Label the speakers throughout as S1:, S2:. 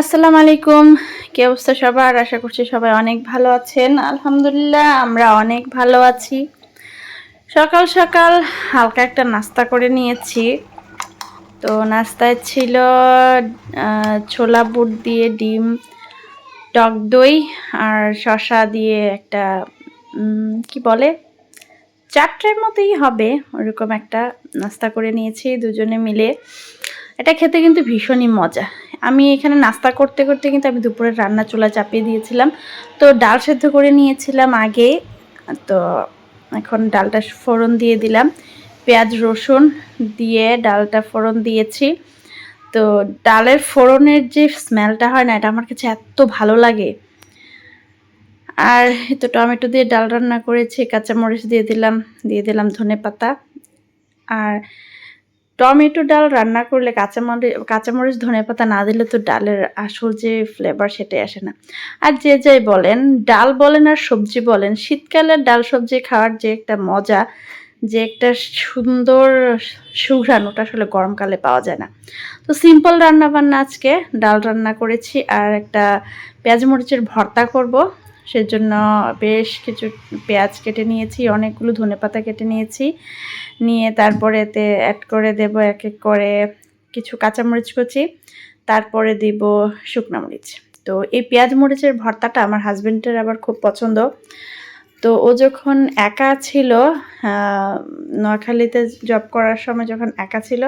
S1: আসসালামু আলাইকুম। কি অবস্থা সবার? আশা করছি সবাই অনেক ভালো আছেন। আলহামদুলিল্লাহ, আমরা অনেক ভালো আছি। সকাল সকাল হালকা একটা নাস্তা করে নিয়েছি। তো নাস্তায় ছিল ছোলা বুট দিয়ে ডিম, টক দই আর শসা দিয়ে একটা কি বলে? চারটের মতোই হবে, ওরকম একটা নাস্তা করে নিয়েছি দুজনে মিলে। এটা খেতে কিন্তু ভীষণই মজা। আমি এখানে নাস্তা করতে করতে কিন্তু আমি দুপুরে রান্না চুলা চাপিয়ে দিয়েছিলাম। তো ডাল সেদ্ধ করে নিয়েছিলাম আগে। তো এখন ডালটা ফোড়ন দিয়ে দিলাম। পেঁয়াজ, রসুন দিয়ে ডালটা ফোড়ন দিয়েছি। তো ডালের ফোড়নের যে স্মেলটা হয় না, এটা আমার কাছে এত ভালো লাগে। আর তো টমেটো দিয়ে ডাল রান্না করেছি, কাঁচামরিচ দিয়ে দিলাম দিয়ে দিলাম ধনে পাতা আর টমেটো ডাল রান্না করলে কাঁচামরিচ কাঁচামরিচ ধনে পাতা না দিলে তো ডালের আসল যে ফ্লেভার সেটাই আসে না। আর যে যাই বলেন, ডাল বলেন আর সবজি বলেন শীতকালের ডাল সবজি খাওয়ার যে একটা মজা, যে একটা সুন্দর সুঘ্রাণ, ওটা আসলে গরমকালে পাওয়া যায় না। তো সিম্পল রান্না বান্না আজকে, ডাল রান্না করেছি আর একটা পেঁয়াজ মরিচের ভর্তা করব। সেজন্য বেশ কিছু পেঁয়াজ কেটে নিয়েছি, অনেকগুলো ধনে পাতা কেটে নিয়েছি। নিয়ে তারপরে এতে অ্যাড করে দেব এক এক করে কিছু কাঁচামরিচ কুচি, তারপরে দিব শুকনো মরিচ। তো এই পেঁয়াজ মরিচের ভর্তাটা আমার হাজব্যান্ডের আবার খুব পছন্দ। তো ও যখন একা ছিল নোয়াখালীতে জব করার সময় যখন একা ছিল,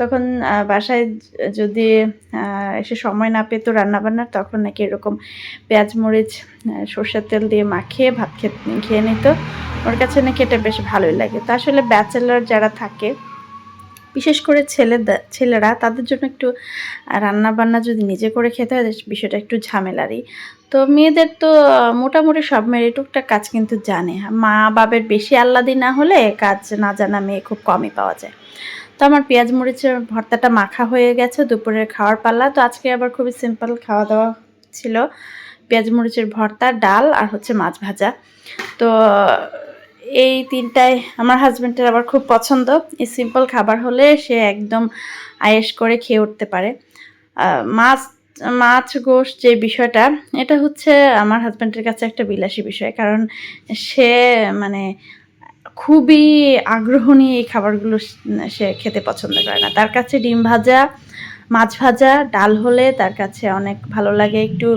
S1: তখন বাসায় যদি এসে সময় না পেতো রান্নাবান্নার, তখন নাকি এরকম পেঁয়াজ, মরিচ সর্ষের তেল দিয়ে মাখিয়ে ভাত খেয়ে খেয়ে নিত। ওর কাছে নাকি এটা বেশ ভালোই লাগে। তা আসলে ব্যাচেলার যারা থাকে বিশেষ করে ছেলে ছেলেরা, তাদের জন্য একটু রান্না বান্না যদি নিজে করে খেতে হয় বিষয়টা একটু ঝামেলারই। তো মেয়েদের তো মোটামুটি সব মেয়ের টুকটাক কাজ কিন্তু জানে। মা বাবের বেশি আহ্লাদি না হলে কাজ না জানা মেয়ে খুব কমই পাওয়া যায়। তো আমার পেঁয়াজ মরিচের ভর্তাটা মাখা হয়ে গেছে দুপুরের খাওয়ার পাল্লা। তো আজকে আবার খুবই সিম্পল খাওয়া দাওয়া ছিল। পেঁয়াজ মরিচের ভর্তা, ডাল আর হচ্ছে মাছ ভাজা। তো এই তিনটায় আমার হাজব্যান্ডের আবার খুব পছন্দ। এই সিম্পল খাবার হলে সে একদম আয়েস করে খেয়ে উঠতে পারে। মাছ মাছ গোশ যে বিষয়টা, এটা হচ্ছে আমার হাজব্যান্ডের কাছে একটা বিলাসী বিষয়। কারণ সে মানে খুবই আগ্রহ নিয়ে এই খাবারগুলো সে খেতে পছন্দ করে না। তার কাছে ডিম ভাজা, মাছ ভাজা, ডাল হলে তার কাছে অনেক ভালো লাগে। একটু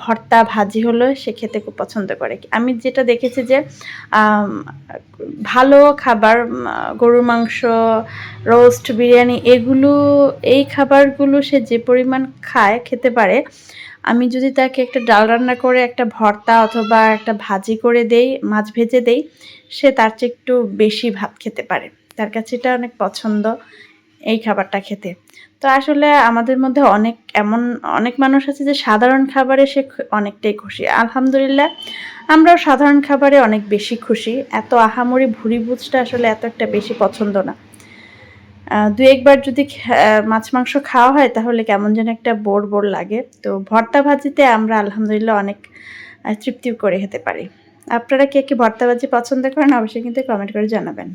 S1: ভর্তা ভাজি হলে, সে খেতে খুব পছন্দ করে। আমি যেটা দেখেছি যে ভালো খাবার গরুর মাংস রোস্ট বিরিয়ানি, এগুলো, এই খাবারগুলো সে যে পরিমাণ খায়, খেতে পারে। আমি যদি তাকে একটা ডাল রান্না করে, একটা ভর্তা অথবা একটা ভাজি করে দেই, মাছ ভেজে দেই, সে তার চেয়ে একটু বেশি ভাত খেতে পারে। তার কাছে এটা অনেক পছন্দ। এই খাবারটা খেতে। তো আসলে আমাদের মধ্যে অনেক এমন, অনেক মানুষ আছে যে সাধারণ খাবারে সে অনেকটাই খুশি। আলহামদুলিল্লাহ, আমরাও সাধারণ খাবারে অনেক বেশি খুশি। এত আহামরি ভুরি বুঝটা আসলে এত একটা বেশি পছন্দ না। দু একবার যদি মাছ মাংস খাওয়া হয় তাহলে কেমন যেন একটা বোর বোর লাগে। তো ভর্তা ভাজিতে আমরা আলহামদুলিল্লাহ অনেক তৃপ্তি করে খেতে পারি। আপনারা কে কে ভর্তা ভাজি পছন্দ করেন অবশ্যই কিন্তু কমেন্ট করে জানাবেন।